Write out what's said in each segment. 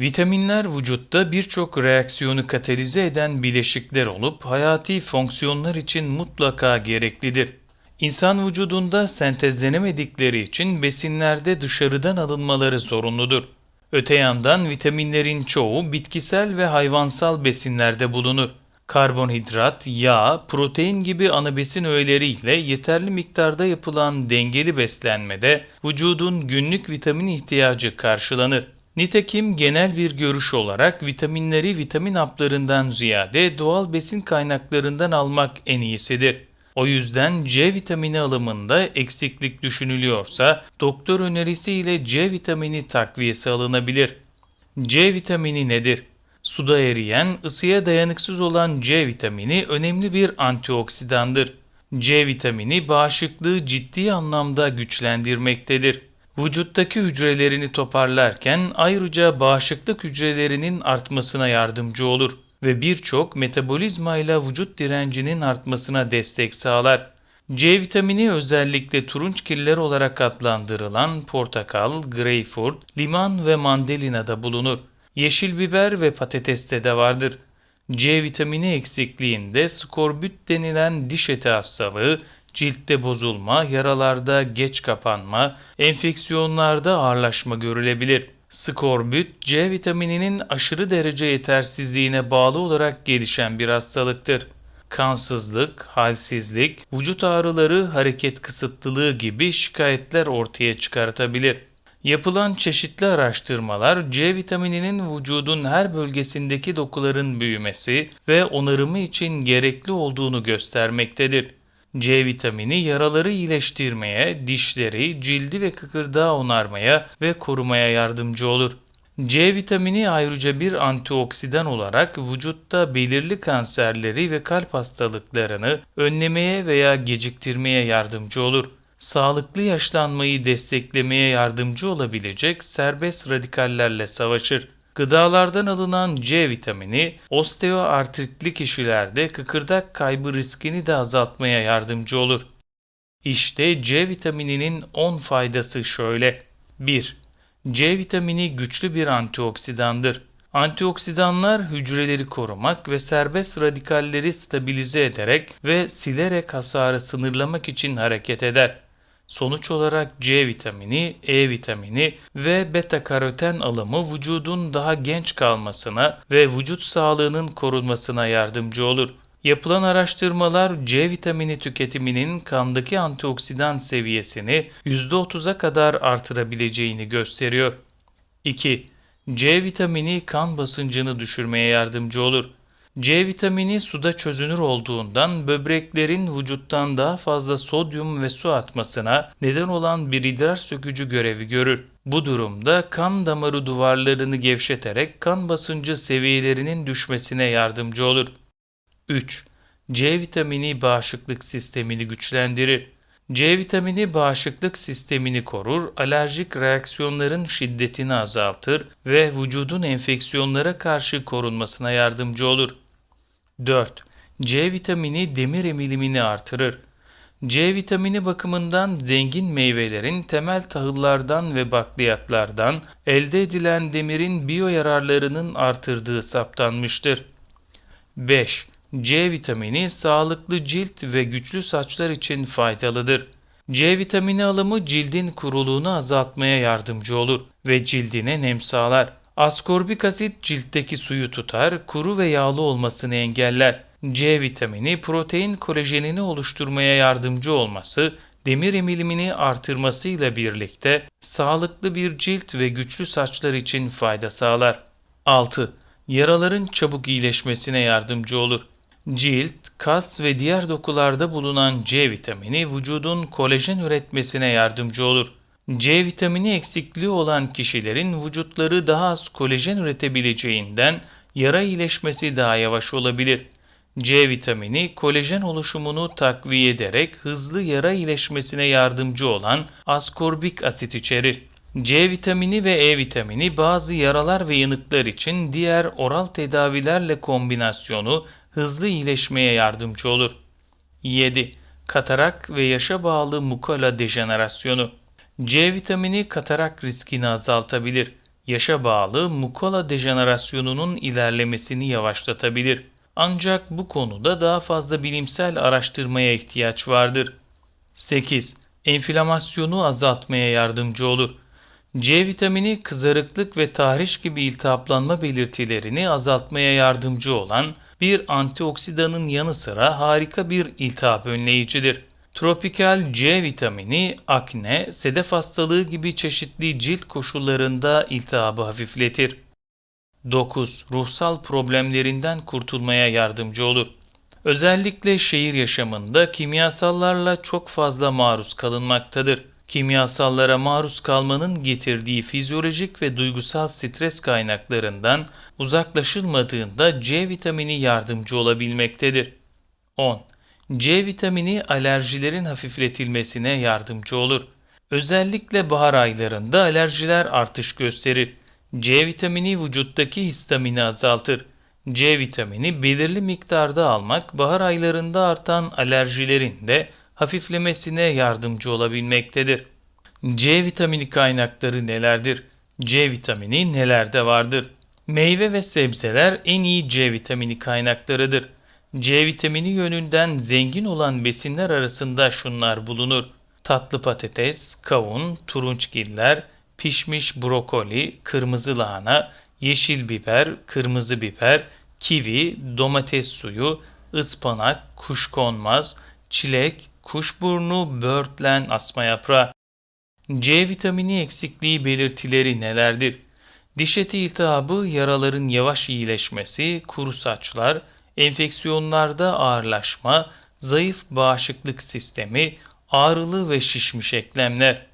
Vitaminler vücutta birçok reaksiyonu katalize eden bileşikler olup hayati fonksiyonlar için mutlaka gereklidir. İnsan vücudunda sentezlenemedikleri için besinlerde dışarıdan alınmaları zorunludur. Öte yandan vitaminlerin çoğu bitkisel ve hayvansal besinlerde bulunur. Karbonhidrat, yağ, protein gibi ana besin öğeleriyle yeterli miktarda yapılan dengeli beslenmede vücudun günlük vitamin ihtiyacı karşılanır. Nitekim genel bir görüş olarak vitaminleri vitamin haplarından ziyade doğal besin kaynaklarından almak en iyisidir. O yüzden C vitamini alımında eksiklik düşünülüyorsa doktor önerisiyle C vitamini takviyesi alınabilir. C vitamini nedir? Suda eriyen, ısıya dayanıksız olan C vitamini önemli bir antioksidandır. C vitamini bağışıklığı ciddi anlamda güçlendirmektedir. Vücuttaki hücrelerini toparlarken ayrıca bağışıklık hücrelerinin artmasına yardımcı olur ve birçok metabolizmayla vücut direncinin artmasına destek sağlar. C vitamini özellikle turunçgiller olarak adlandırılan portakal, greyfurt, liman ve mandalinada bulunur. Yeşil biber ve patateste de vardır. C vitamini eksikliğinde skorbut denilen diş eti hastalığı, ciltte bozulma, yaralarda geç kapanma, enfeksiyonlarda ağırlaşma görülebilir. Skorbut, C vitamininin aşırı derece yetersizliğine bağlı olarak gelişen bir hastalıktır. Kansızlık, halsizlik, vücut ağrıları, hareket kısıtlılığı gibi şikayetler ortaya çıkartabilir. Yapılan çeşitli araştırmalar C vitamininin vücudun her bölgesindeki dokuların büyümesi ve onarımı için gerekli olduğunu göstermektedir. C vitamini yaraları iyileştirmeye, dişleri, cildi ve kıkırdağı onarmaya ve korumaya yardımcı olur. C vitamini ayrıca bir antioksidan olarak vücutta belirli kanserleri ve kalp hastalıklarını önlemeye veya geciktirmeye yardımcı olur. Sağlıklı yaşlanmayı desteklemeye yardımcı olabilecek serbest radikallerle savaşır. Gıdalardan alınan C vitamini osteoartritli kişilerde kıkırdak kaybı riskini de azaltmaya yardımcı olur. İşte C vitamininin 10 faydası şöyle. 1. C vitamini güçlü bir antioksidandır. Antioksidanlar hücreleri korumak ve serbest radikalleri stabilize ederek ve silerek hasarı sınırlamak için hareket eder. Sonuç olarak C vitamini, E vitamini ve beta karoten alımı vücudun daha genç kalmasına ve vücut sağlığının korunmasına yardımcı olur. Yapılan araştırmalar C vitamini tüketiminin kandaki antioksidan seviyesini %30'a kadar artırabileceğini gösteriyor. 2. C vitamini kan basıncını düşürmeye yardımcı olur. C vitamini suda çözünür olduğundan böbreklerin vücuttan daha fazla sodyum ve su atmasına neden olan bir idrar sökücü görevi görür. Bu durumda kan damarı duvarlarını gevşeterek kan basıncı seviyelerinin düşmesine yardımcı olur. 3. C vitamini bağışıklık sistemini güçlendirir. C vitamini bağışıklık sistemini korur, alerjik reaksiyonların şiddetini azaltır ve vücudun enfeksiyonlara karşı korunmasına yardımcı olur. 4. C vitamini demir emilimini artırır. C vitamini bakımından zengin meyvelerin temel tahıllardan ve bakliyatlardan elde edilen demirin biyo yararlarının artırdığı saptanmıştır. 5. C vitamini sağlıklı cilt ve güçlü saçlar için faydalıdır. C vitamini alımı cildin kuruluğunu azaltmaya yardımcı olur ve cildine nem sağlar. Askorbik asit ciltteki suyu tutar, kuru ve yağlı olmasını engeller. C vitamini protein kolajenini oluşturmaya yardımcı olması, demir emilimini artırmasıyla birlikte sağlıklı bir cilt ve güçlü saçlar için fayda sağlar. 6. Yaraların çabuk iyileşmesine yardımcı olur. Cilt, kas ve diğer dokularda bulunan C vitamini vücudun kolajen üretmesine yardımcı olur. C vitamini eksikliği olan kişilerin vücutları daha az kolajen üretebileceğinden yara iyileşmesi daha yavaş olabilir. C vitamini kolajen oluşumunu takviye ederek hızlı yara iyileşmesine yardımcı olan askorbik asit içerir. C vitamini ve E vitamini bazı yaralar ve yanıklar için diğer oral tedavilerle kombinasyonu hızlı iyileşmeye yardımcı olur. 7. Katarak ve yaşa bağlı mukala dejenerasyonu C vitamini katarak riskini azaltabilir. yaşa bağlı mukola dejenerasyonunun ilerlemesini yavaşlatabilir. Ancak bu konuda daha fazla bilimsel araştırmaya ihtiyaç vardır. 8. Enflamasyonu azaltmaya yardımcı olur. C vitamini kızarıklık ve tahriş gibi iltihaplanma belirtilerini azaltmaya yardımcı olan bir antioksidanın yanı sıra harika bir iltihap önleyicidir. Tropikal C vitamini akne, sedef hastalığı gibi çeşitli cilt koşullarında iltihabı hafifletir. 9. Ruhsal problemlerinden kurtulmaya yardımcı olur. Özellikle şehir yaşamında kimyasallarla çok fazla maruz kalınmaktadır. Kimyasallara maruz kalmanın getirdiği fizyolojik ve duygusal stres kaynaklarından uzaklaşılmadığında C vitamini yardımcı olabilmektedir. 10. C vitamini alerjilerin hafifletilmesine yardımcı olur. Özellikle bahar aylarında alerjiler artış gösterir. C vitamini vücuttaki histamini azaltır. C vitamini belirli miktarda almak bahar aylarında artan alerjilerin de hafiflemesine yardımcı olabilmektedir. C vitamini kaynakları nelerdir? C vitamini nelerde vardır? Meyve ve sebzeler en iyi C vitamini kaynaklarıdır. C vitamini yönünden zengin olan besinler arasında şunlar bulunur. Tatlı patates, kavun, turunçgiller, pişmiş brokoli, kırmızı lahana, yeşil biber, kırmızı biber, kivi, domates suyu, ıspanak, kuşkonmaz, çilek, kuşburnu, börtlen, asma yaprağı. C vitamini eksikliği belirtileri nelerdir? Diş eti iltihabı, yaraların yavaş iyileşmesi, kuru saçlar, enfeksiyonlarda ağırlaşma, zayıf bağışıklık sistemi, ağrılı ve şişmiş eklemler.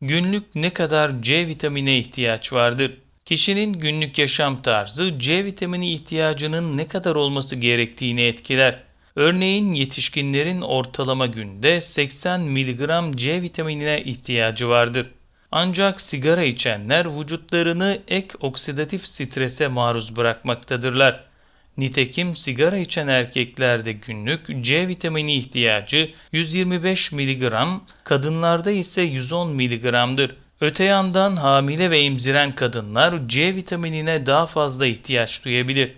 Günlük ne kadar C vitamine ihtiyaç vardır? Kişinin günlük yaşam tarzı C vitamini ihtiyacının ne kadar olması gerektiğini etkiler. Örneğin yetişkinlerin ortalama günde 80 mg C vitaminine ihtiyacı vardır. Ancak sigara içenler vücutlarını ek oksidatif strese maruz bırakmaktadırlar. Nitekim sigara içen erkeklerde günlük C vitamini ihtiyacı 125 mg, kadınlarda ise 110 mg'dır. Öte yandan hamile ve emziren kadınlar C vitaminine daha fazla ihtiyaç duyabilir.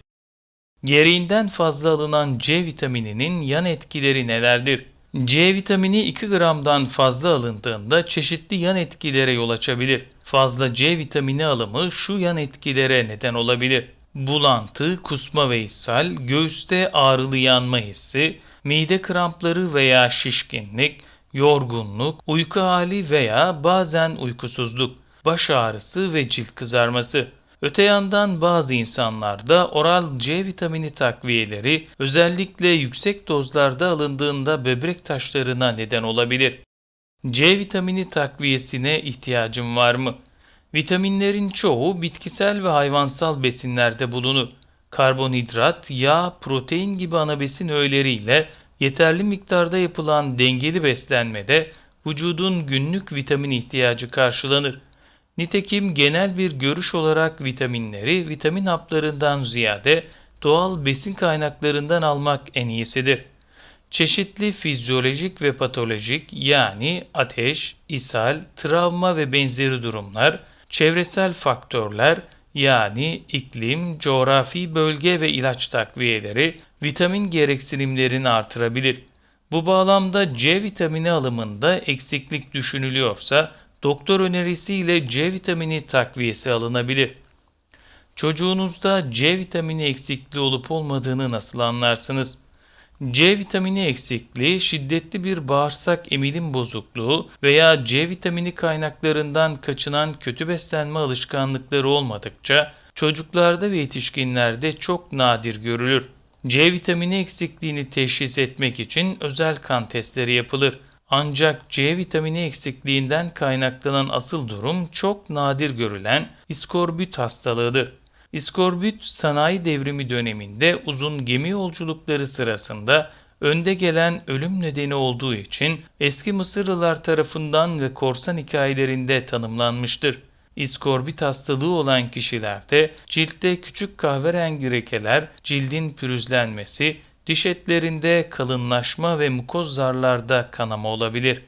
Gereğinden fazla alınan C vitamininin yan etkileri nelerdir? C vitamini 2 gramdan fazla alındığında çeşitli yan etkilere yol açabilir. Fazla C vitamini alımı şu yan etkilere neden olabilir. Bulantı, kusma ve ishal, göğüste ağrılı yanma hissi, mide krampları veya şişkinlik, yorgunluk, uyku hali veya bazen uykusuzluk, baş ağrısı ve cilt kızarması. Öte yandan bazı insanlarda oral C vitamini takviyeleri özellikle yüksek dozlarda alındığında böbrek taşlarına neden olabilir. C vitamini takviyesine ihtiyacım var mı? Vitaminlerin çoğu bitkisel ve hayvansal besinlerde bulunur. Karbonhidrat, yağ, protein gibi ana besin öğeleriyle yeterli miktarda yapılan dengeli beslenmede vücudun günlük vitamin ihtiyacı karşılanır. Nitekim genel bir görüş olarak vitaminleri vitamin haplarından ziyade doğal besin kaynaklarından almak en iyisidir. Çeşitli fizyolojik ve patolojik yani ateş, ishal, travma ve benzeri durumlar, çevresel faktörler yani iklim, coğrafi bölge ve ilaç takviyeleri vitamin gereksinimlerini artırabilir. Bu bağlamda C vitamini alımında eksiklik düşünülüyorsa doktor önerisiyle C vitamini takviyesi alınabilir. Çocuğunuzda C vitamini eksikliği olup olmadığını nasıl anlarsınız? C vitamini eksikliği şiddetli bir bağırsak emilim bozukluğu veya C vitamini kaynaklarından kaçınan kötü beslenme alışkanlıkları olmadıkça çocuklarda ve yetişkinlerde çok nadir görülür. C vitamini eksikliğini teşhis etmek için özel kan testleri yapılır. Ancak C vitamini eksikliğinden kaynaklanan asıl durum çok nadir görülen iskorbüt hastalığıdır. İskorbüt sanayi devrimi döneminde uzun gemi yolculukları sırasında önde gelen ölüm nedeni olduğu için eski Mısırlılar tarafından ve korsan hikayelerinde tanımlanmıştır. İskorbit hastalığı olan kişilerde ciltte küçük kahverengi lekeler, cildin pürüzlenmesi, diş etlerinde kalınlaşma ve mukoz zarlarda kanama olabilir.